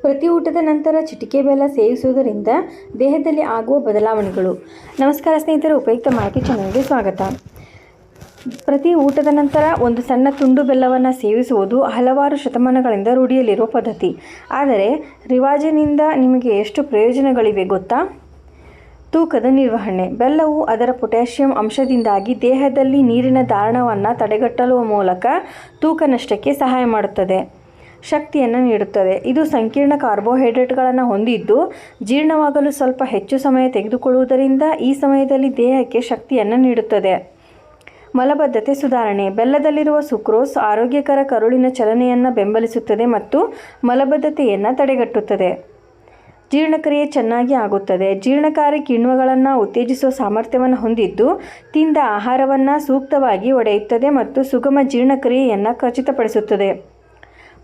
ಪ್ರತಿ ಊಟದ ನಂತರ ಚಿಟಿಕೆ ಬೆಲ್ಲ ಸೇವಿಸುವುದರಿಂದ ದೇಹದಲ್ಲಿ ಆಗುವ ಬದಲಾವಣೆಗಳು. ನಮಸ್ಕಾರ ಸ್ನೇಹಿತರೆ, ಉಪಯುಕ್ತ ಮಾಹಿತಿ ಚಾನಲ್ಗೆ ಸ್ವಾಗತ. ಪ್ರತಿ ಊಟದ ನಂತರ ಒಂದು ಸಣ್ಣ ತುಂಡು ಬೆಲ್ಲವನ್ನು ಸೇವಿಸುವುದು ಹಲವಾರು ಶತಮಾನಗಳಿಂದ ರೂಢಿಯಲ್ಲಿರುವ ಪದ್ಧತಿ. ಆದರೆ, ರಿವಾಜಿನಿಂದ ನಿಮಗೆ ಎಷ್ಟು ಪ್ರಯೋಜನಗಳಿವೆ ಗೊತ್ತಾ? ತೂಕದ ನಿರ್ವಹಣೆ. ಬೆಲ್ಲವು ಅದರ ಪೊಟ್ಯಾಷಿಯಂ ಅಂಶದಿಂದಾಗಿ ದೇಹದಲ್ಲಿ ನೀರಿನ ಧಾರಣವನ್ನು ತಡೆಗಟ್ಟಲು ಮೂಲಕ ತೂಕ ನಷ್ಟಕ್ಕೆ ಸಹಾಯ ಮಾಡುತ್ತದೆ. ಶಕ್ತಿಯನ್ನು ನೀಡುತ್ತದೆ. ಇದು ಸಂಕೀರ್ಣ ಕಾರ್ಬೋಹೈಡ್ರೇಟ್ಗಳನ್ನು ಹೊಂದಿದ್ದು, ಜೀರ್ಣವಾಗಲು ಸ್ವಲ್ಪ ಹೆಚ್ಚು ಸಮಯ ತೆಗೆದುಕೊಳ್ಳುವುದರಿಂದ ಈ ಸಮಯದಲ್ಲಿ ದೇಹಕ್ಕೆ ಶಕ್ತಿಯನ್ನು ನೀಡುತ್ತದೆ. ಮಲಬದ್ಧತೆ ಸುಧಾರಣೆ. ಬೆಲ್ಲದಲ್ಲಿರುವ ಸುಕ್ರೋಸ್ ಆರೋಗ್ಯಕರ ಕರುಳಿನ ಚಲನೆಯನ್ನು ಬೆಂಬಲಿಸುತ್ತದೆ ಮತ್ತು ಮಲಬದ್ಧತೆಯನ್ನು ತಡೆಗಟ್ಟುತ್ತದೆ. ಜೀರ್ಣಕ್ರಿಯೆ ಚೆನ್ನಾಗಿ ಆಗುತ್ತದೆ. ಜೀರ್ಣಕಾರಿ ಕಿಣ್ವಗಳನ್ನು ಉತ್ತೇಜಿಸುವ ಸಾಮರ್ಥ್ಯವನ್ನು ಹೊಂದಿದ್ದು, ತಿಂದ ಆಹಾರವನ್ನು ಸೂಕ್ತವಾಗಿ ಒಡೆಯುತ್ತದೆ ಮತ್ತು ಸುಗಮ ಜೀರ್ಣಕ್ರಿಯೆಯನ್ನು ಖಚಿತಪಡಿಸುತ್ತದೆ.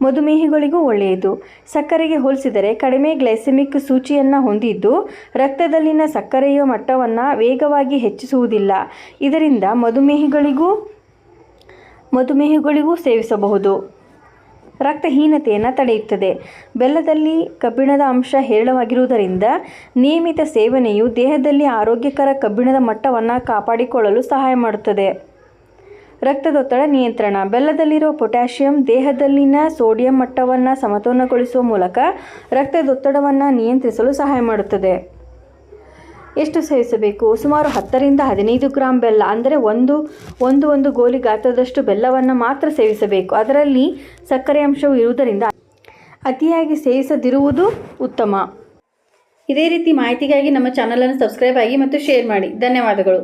ಮಧುಮೇಹಿಗಳಿಗೂ ಒಳ್ಳೆಯದು. ಸಕ್ಕರೆಗೆ ಹೋಲಿಸಿದರೆ ಕಡಿಮೆ ಗ್ಲೈಸೆಮಿಕ್ ಸೂಚಿಯನ್ನು ಹೊಂದಿದ್ದು, ರಕ್ತದಲ್ಲಿನ ಸಕ್ಕರೆಯ ಮಟ್ಟವನ್ನು ವೇಗವಾಗಿ ಹೆಚ್ಚಿಸುವುದಿಲ್ಲ. ಇದರಿಂದ ಮಧುಮೇಹಿಗಳಿಗೂ ಮಧುಮೇಹಿಗಳಿಗೂ ಸೇವಿಸಬಹುದು. ರಕ್ತಹೀನತೆಯನ್ನು ತಡೆಯುತ್ತದೆ. ಬೆಲ್ಲದಲ್ಲಿ ಕಬ್ಬಿಣದ ಅಂಶ ಹೇರಳವಾಗಿರುವುದರಿಂದ ನಿಯಮಿತ ಸೇವನೆಯು ದೇಹದಲ್ಲಿ ಆರೋಗ್ಯಕರ ಕಬ್ಬಿಣದ ಮಟ್ಟವನ್ನು ಕಾಪಾಡಿಕೊಳ್ಳಲು ಸಹಾಯ ಮಾಡುತ್ತದೆ. ರಕ್ತದೊತ್ತಡ ನಿಯಂತ್ರಣ. ಬೆಲ್ಲದಲ್ಲಿರುವ ಪೊಟ್ಯಾಷಿಯಂ ದೇಹದಲ್ಲಿನ ಸೋಡಿಯಂ ಮಟ್ಟವನ್ನು ಸಮತೋಲನಗೊಳಿಸುವ ಮೂಲಕ ರಕ್ತದೊತ್ತಡವನ್ನು ನಿಯಂತ್ರಿಸಲು ಸಹಾಯ ಮಾಡುತ್ತದೆ. ಎಷ್ಟು ಸೇವಿಸಬೇಕು? ಸುಮಾರು ಹತ್ತರಿಂದ ಹದಿನೈದು ಗ್ರಾಂ ಬೆಲ್ಲ, ಅಂದರೆ ಒಂದು ಒಂದು ಒಂದು ಗೋಲಿ ಗಾತ್ರದಷ್ಟು ಬೆಲ್ಲವನ್ನು ಮಾತ್ರ ಸೇವಿಸಬೇಕು. ಅದರಲ್ಲಿ ಸಕ್ಕರೆ ಅಂಶವು ಇರುವುದರಿಂದ ಅತಿಯಾಗಿ ಸೇವಿಸದಿರುವುದು ಉತ್ತಮ. ಇದೇ ರೀತಿ ಮಾಹಿತಿಗಾಗಿ ನಮ್ಮ ಚಾನಲನ್ನು ಸಬ್ಸ್ಕ್ರೈಬ್ ಆಗಿ ಮತ್ತು ಶೇರ್ ಮಾಡಿ. ಧನ್ಯವಾದಗಳು.